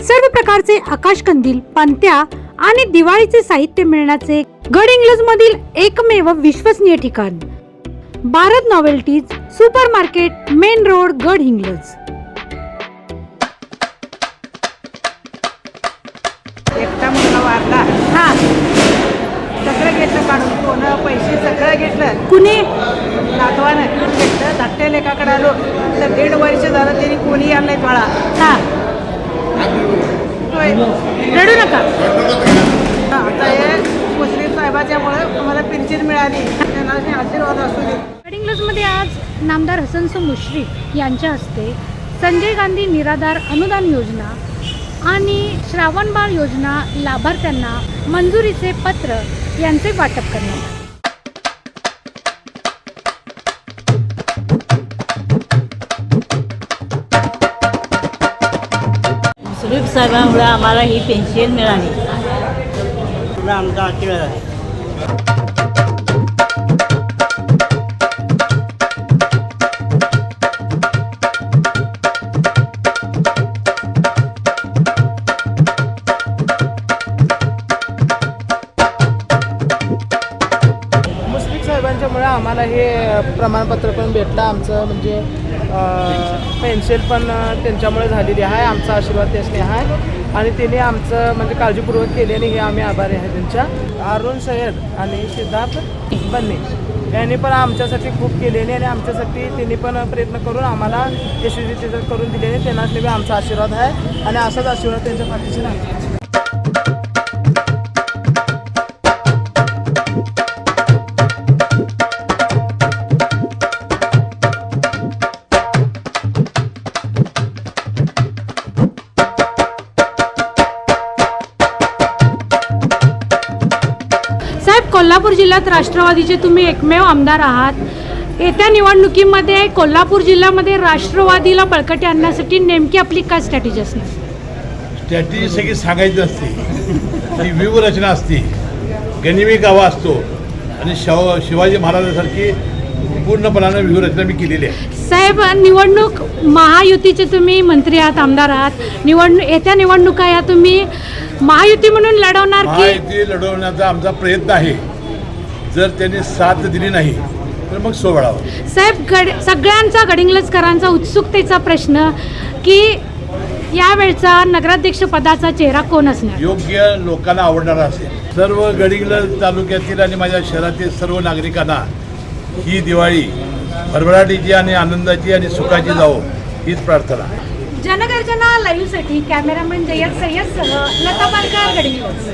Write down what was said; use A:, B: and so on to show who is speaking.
A: सर्व प्रकारचे आकाशकंदील पंत्या आणि दिवाळीचे साहित्य मिळण्याचे गड इंग्लज मधील एकमेव विश्वसनीय ठिकाण. Bharat novelties super market main road Gadhinglaj
B: एकटा मुलगा वारला.
A: हा.
B: सगळं घेतलं काढून सोनं पैसे सगळं घेतलं.
A: कुणी?
B: नातवानं घेतलं धाकट्या लेखाकडे आलो. तर दीड वर्ष झालं त्यांनी कोणी आणलंय बाळा
A: हा.
B: होय.
A: रडू नका.
B: आता हे मुस्लिम साहेबाच्यामुळे मला पेन्शन मिळाली. त्यांना आशीर्वाद असू दे.
A: वेडिंग लूजमध्ये आज नामदार हसनसो मुश्रीफ यांच्या हस्ते संजय गांधी निराधार अनुदान योजना आणि श्रावणबाळ योजना लाभार्थ्यांना मंजुरीचे पत्र यांचे वाटप करण्यात
C: सुरेख साहेबांमुळे आम्हाला ही पेन्शन मिळाली. तुला आमचा आशीर्वाद आहे.
D: साहेबांच्यामुळे आम्हाला हे प्रमाणपत्र पण भेटलं आमचं म्हणजे पेन्सिल पण त्यांच्यामुळे झालेली आहे. आमचा आशीर्वाद त्यासने आहे. आणि त्यांनी आमचं म्हणजे काळजीपूर्वक केल्याने हे आम्ही आभारी आहे त्यांच्या. अरुण सय्यद आणि सिद्धार्थ बन्ने यांनी पण आमच्यासाठी खूप केलेले आणि आमच्यासाठी त्यांनी पण प्रयत्न करून आम्हाला यशस्वी करून दिलेले त्यांना आमचा आशीर्वाद आहे. आणि असाच आशीर्वाद त्यांच्या पाठीशी राहतो
A: कोल्हापूर जिल्ह्यात राष्ट्रवादीचे तुम्ही एकमेव आमदार आहात. येत्या निवडणुकीमध्ये कोल्हापूर जिल्ह्यामध्ये राष्ट्रवादीला बळकटी आणण्यासाठी नेमकी आपली काय स्ट्रॅटेजी असणार?
E: स्ट्रॅटेजी सगळी सांगायची असते ती व्यूहरचना असते. गनिमी गावा असतो. आणि शिवाजी महाराजांसारखी पूर्णपणानं व्यूहरचना मी केलेली आहे.
A: साहेब निवडणूक महायुतीचे तुम्ही मंत्री आहात आमदार आहात. निवडणूक येत्या निवडणुका या तुम्ही महायुती म्हणून लढवणार की
E: महायुती लढवण्याचा आमचा प्रयत्न आहे. जर त्यांनी साथ दिली नाही तर मग सोबळावं
A: साहेब गड सगळ्यांचा गडिंग्लजकरांचा उत्सुकतेचा प्रश्न की यावेळचा नगराध्यक्ष पदाचा चेहरा कोण असणार?
E: योग्य लोकांना आवडणारा असेल. सर्व गडिंग्लज तालुक्यातील आणि माझ्या शहरातील सर्व नागरिकांना ही दिवाळी भरभराटीची आणि आनंदाची आणि सुखाची जावो हीच प्रार्थना.
A: जनगर्जना लाईव्हसाठी कॅमेरामॅन जयद सय्यदसह लता पालकर गडिंग्लज